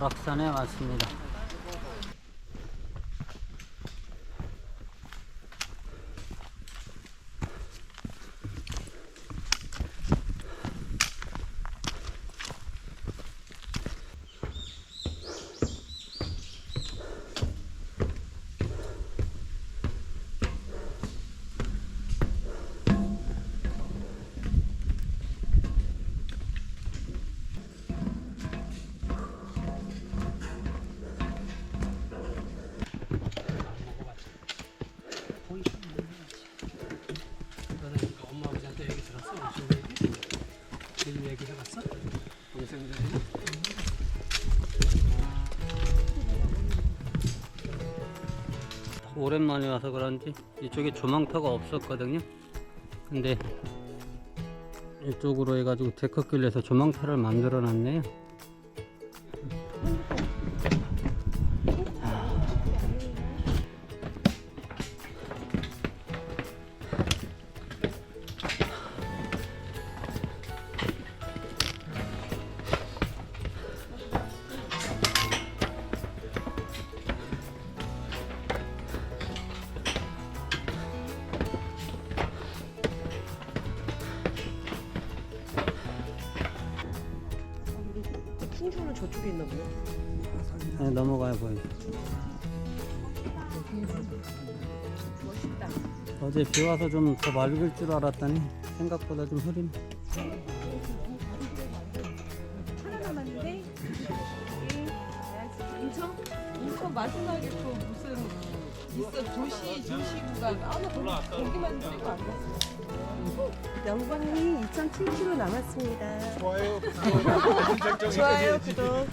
월악산에 왔습니다. 오랜만에 와서 그런지 이쪽에 조망터가 없었거든요. 근데 이쪽으로 해가지고 데크길에서 조망터를 만들어 놨네요. 어제 비 와서 좀 더 맑을 줄 알았더니 생각보다 좀 흐리네. 하나만인데. 인천? 인천 마지막에 또 무슨 있어 도시 도시 구간. 아나 거기 거기만 찍고 안 갔어. 영광리 2.7km 남았습니다. 좋아요, 구독, 좋아요 구독.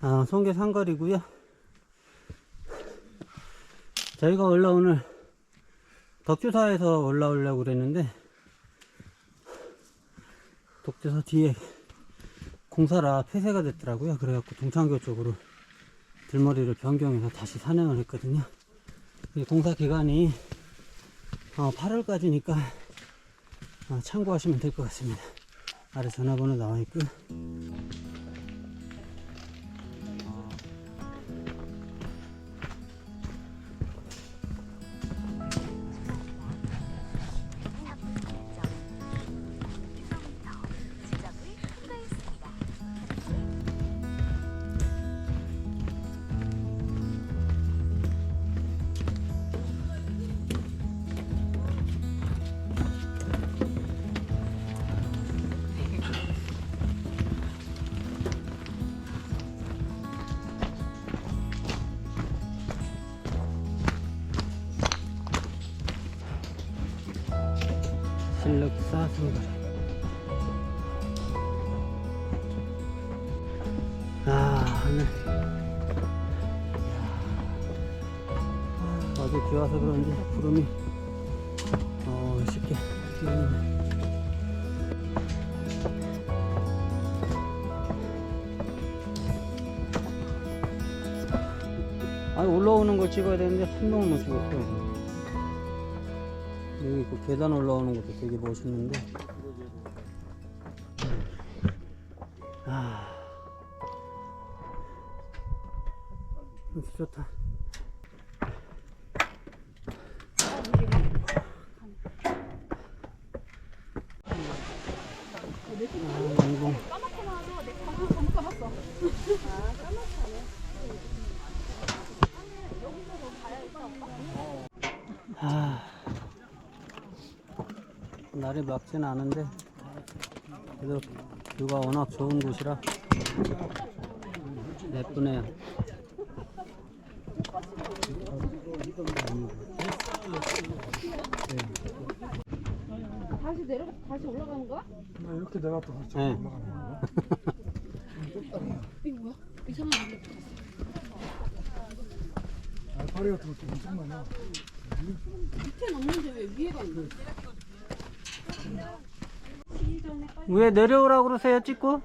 아, 송계 상거리고요. 저희가 원래 오늘 덕주사에서 올라오려고 그랬는데 덕주사 뒤에 공사라 폐쇄가 됐더라고요. 그래갖고 동창교 쪽으로 들머리를 변경해서 다시 산행을 했거든요. 이 공사 기간이 어, 8월까지니까 어, 참고하시면 될 것 같습니다. 아래 전화번호 나와 있고 실력사 승거리 아 하늘. 아, 어제 비 와서 그런지 구름이 어 쉽게 띄어있네. 아니 올라오는 걸 찍어야 되는데 한 명을 못 찍었어요 여기 그 계단 올라오는 것도 되게 멋있는데. 아. 진짜 좋다 아, 영동. 아, 날이 맑지는 않은데 그래도 뷰가 워낙 좋은 곳이라 예쁘네요. 다시 내려 다시 올라가는 거야? 이렇게 내가 또 같이 네. 올라가는 거야? 이거 뭐야? 이상한 거 알파리 같은 것도 엄청 많아. 밑에는 없는데 왜 위에가 있는 왜 내려오라고 그러세요, 찍고?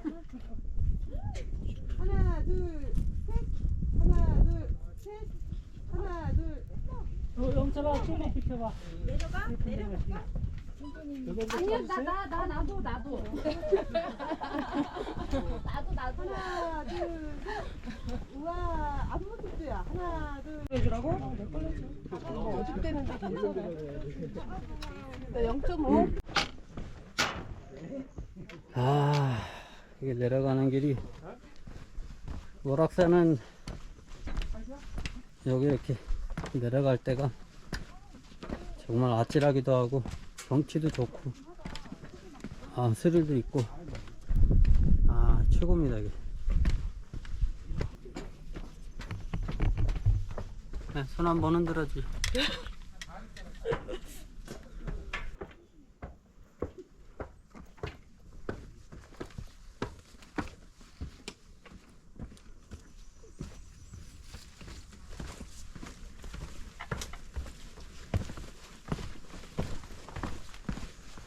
하나 둘 셋. 하나 둘 셋. 하나 둘. 아니야 나나 나 나 도 나도 나도 나도 하나 둘 셋. 우와 아무 뜻도야. 하나 둘. 해주라고? 어, 어디 때는데 괜찮아. 나 0.5. 아, 이게 내려가는 길이. 월악산은 여기 이렇게 내려갈 때가 정말 아찔하기도 하고 경치도 좋고 아 스릴도 있고. 아 최고입니다 이게. 네, 손 한번 흔들어지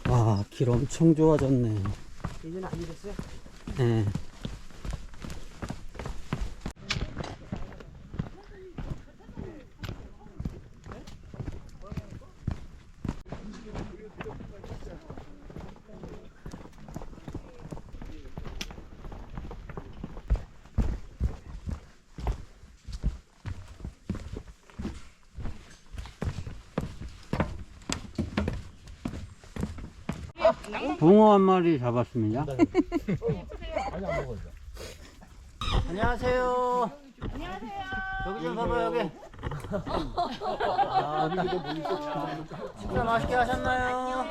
와 길 엄청 좋아졌네 예전에 안 이랬어요? 네. 붕어 한 마리 잡았습니다. 안녕하세요. 안녕하세요. 여기 좀 봐봐 여기. 아, 딱. 식사 맛있게 하셨나요?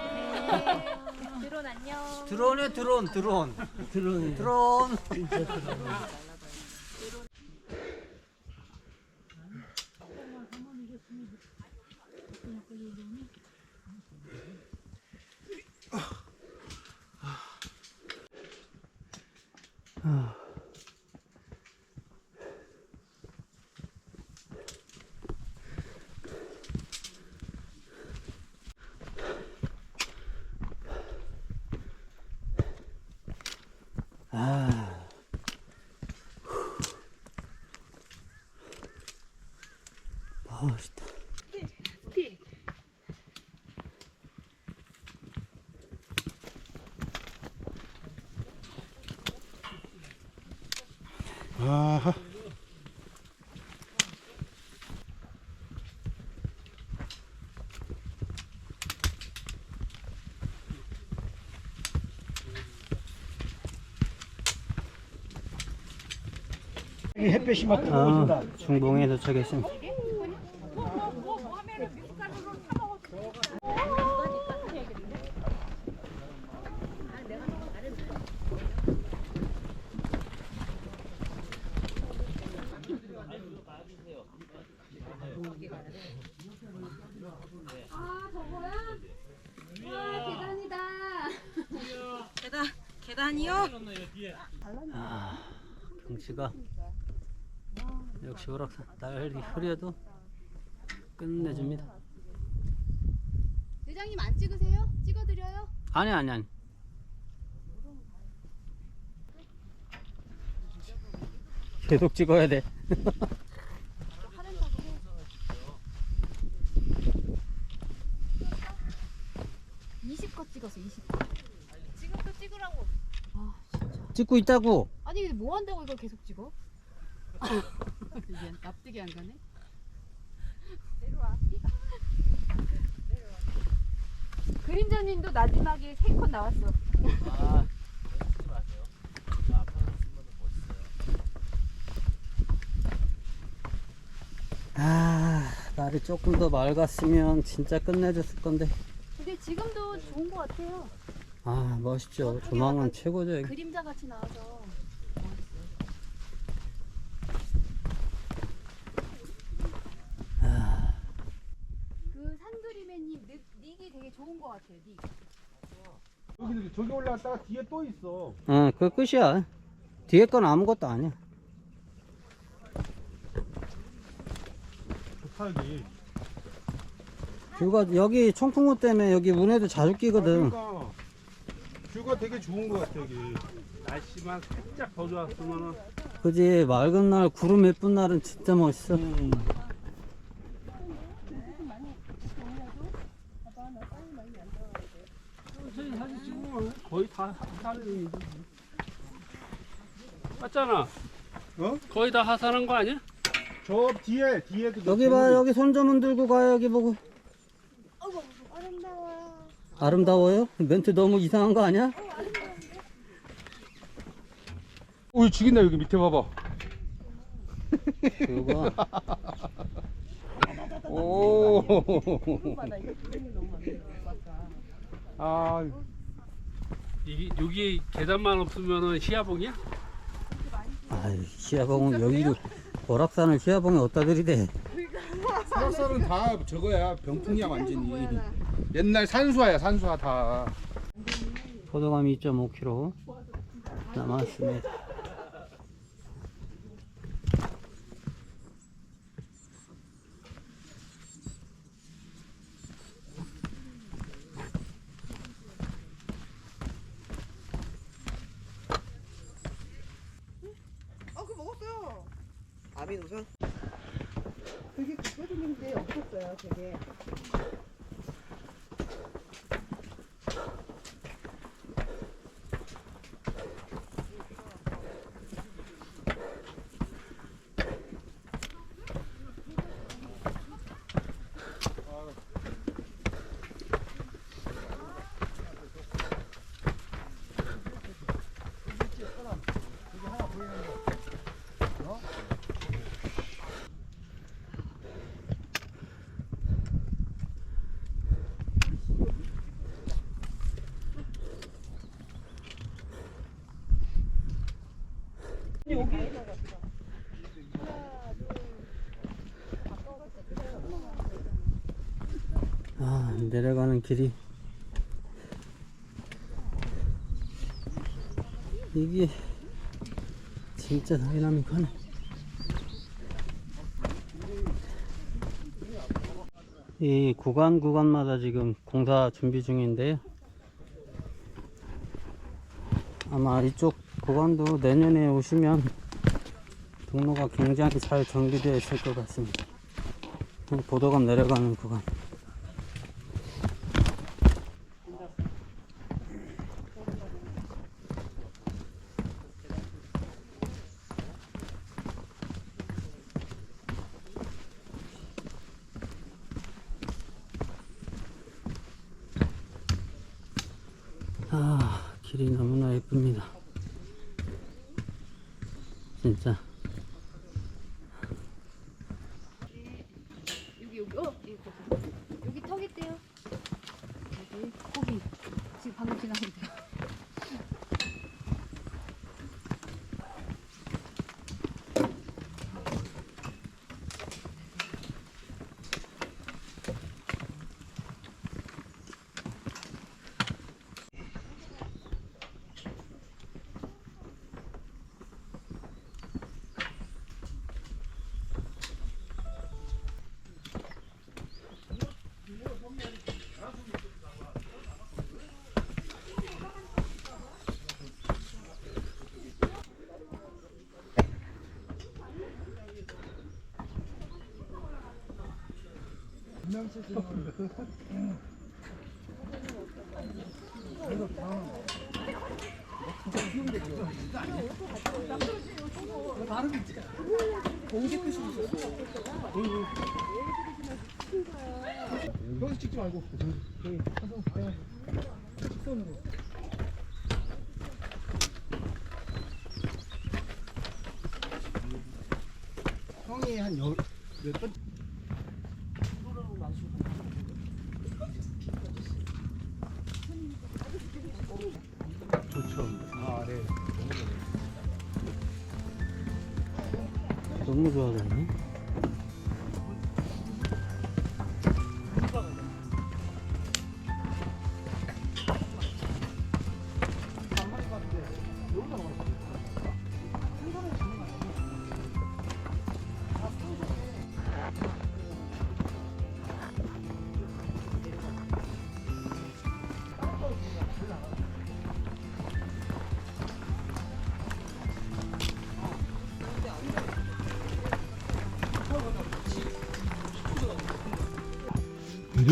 드론 안녕 드론에 드론 드론 드론 드론. 아하. 햇볕이 막 아, 중봉에 도착했습니다. 아 저거야 와 계단이다 계단 계단이요? 아, 경치가 역시 오락산 날이 흐려도 끝내줍니다. 대장님 안 찍으세요? 찍어드려요? 아니 아니 아니. 계속 찍어야 돼. 찍고 있다고. 아니 뭐 한다고 이걸 계속 찍어? 이게 납득이 안 가네. 내려와. 내려와. 그림자님도 마지막에 세컷 나왔어. 아, 날이 조금 더 맑았으면 진짜 끝내줬을 건데. 근데 지금도 좋은 것 같아요. 아 멋있죠 조망은 최고죠 여기. 그림자 같이 나와서. 그 산그림의님 닉이 되게 좋은 것 같아요. 닉. 여기 저기 올라갔다가 뒤에 또 있어. 어, 그 끝이야. 뒤에 건 아무것도 아니야. 좋다 여기. 뷰가 여기 청풍호 때문에 여기 운해도 자주 끼거든. 그러니까 뷰가 되게 좋은 것 같아 여기. 날씨만 살짝 더 좋았으면은 그지 맑은 날 구름 예쁜 날은 진짜 멋있어. 사진 찍으면 거의 다 하산이 맞잖아. 어? 거의 다 하산한 거 아니야? 저 뒤에 뒤에도 여기 봐 여기 손좀 들고 가 여기 보고. 아름다워요? 멘트 너무 이상한 거 아니야? 오 죽인다 여기 밑에 봐봐. 그거 오. 아 이게 여기 계단만 없으면은 시야봉이야? 아이 시야봉은 여기를 월악산을 시야봉에 어디다 들이대 수락산은 다 저거야 병풍이야 완전히. 옛날 산수화야 산수화 다. 포도감이 2.5kg 남았습니다. 아, 그거 먹었어요. 아미노산? 되게 급해졌는데 없었어요, 되게. 아 내려 가는 길이. 이게 진짜 다이나믹하네. 이 구간 구간마다 지금 공사 준비 중인데요. 아마 이쪽 구간도 내년에 오시면 동로가 굉장히 잘 정비되어 있을 것 같습니다. 보도감 내려가는 구간 아, 길이 너무나 예쁩니다. 진짜. 여기 여기 어 여기 거기. 여기 턱 있대요. 여기 고기 지금 방금 지나는데요. 여기서 찍지 말고 직선으로. 형이 한 열, 몇 번?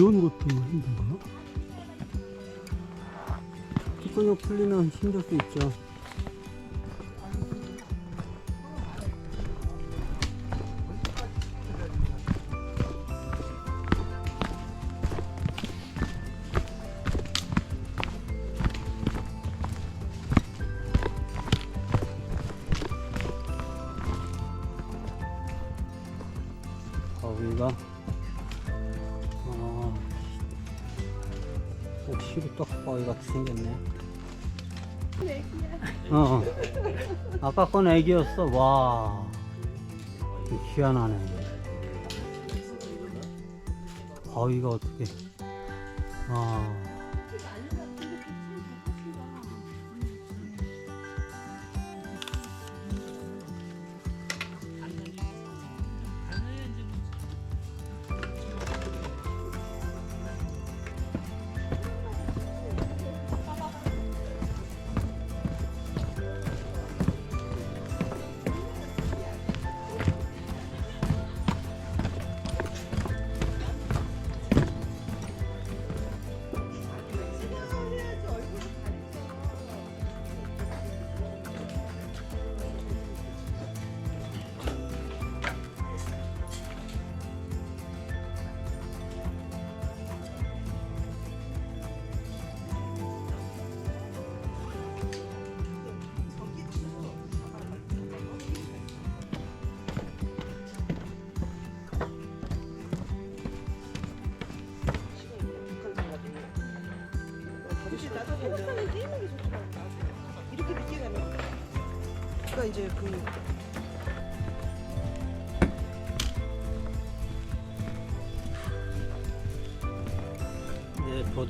내려오는 것도 힘든가? 뒷근육 풀리면 힘들 수 있죠. 아까 건 애기였어. 와, 희한하네. 바위가 어떻게? 아,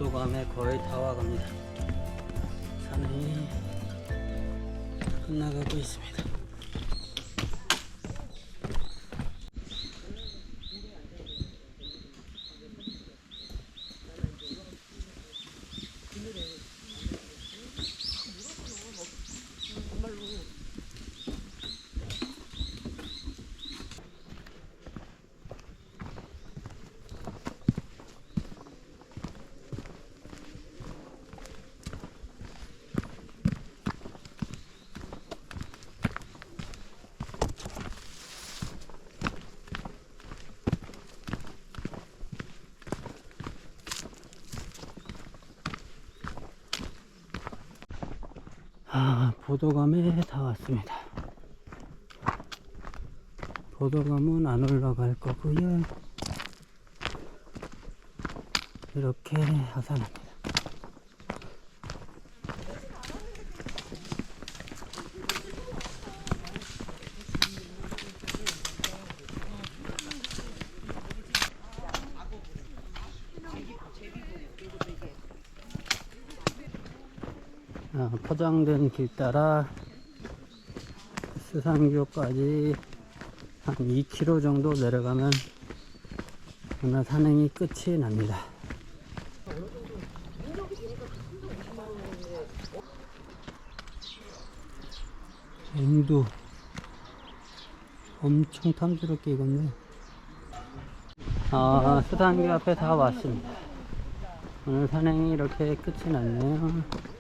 보도감에 거의 다 와갑니다. 산이 끝나가고 있습니다. 아, 보도감에 다 왔습니다. 보도감은 안 올라갈 거고요. 이렇게 하산합니다. 아, 포장된 길 따라 수상교까지 한 2km 정도 내려가면 오늘 산행이 끝이 납니다. 앵두 엄청 탐스럽게 익었네. 아, 수상교 앞에 다 왔습니다. 오늘 산행이 이렇게 끝이 났네요.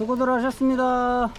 수고들 하셨습니다.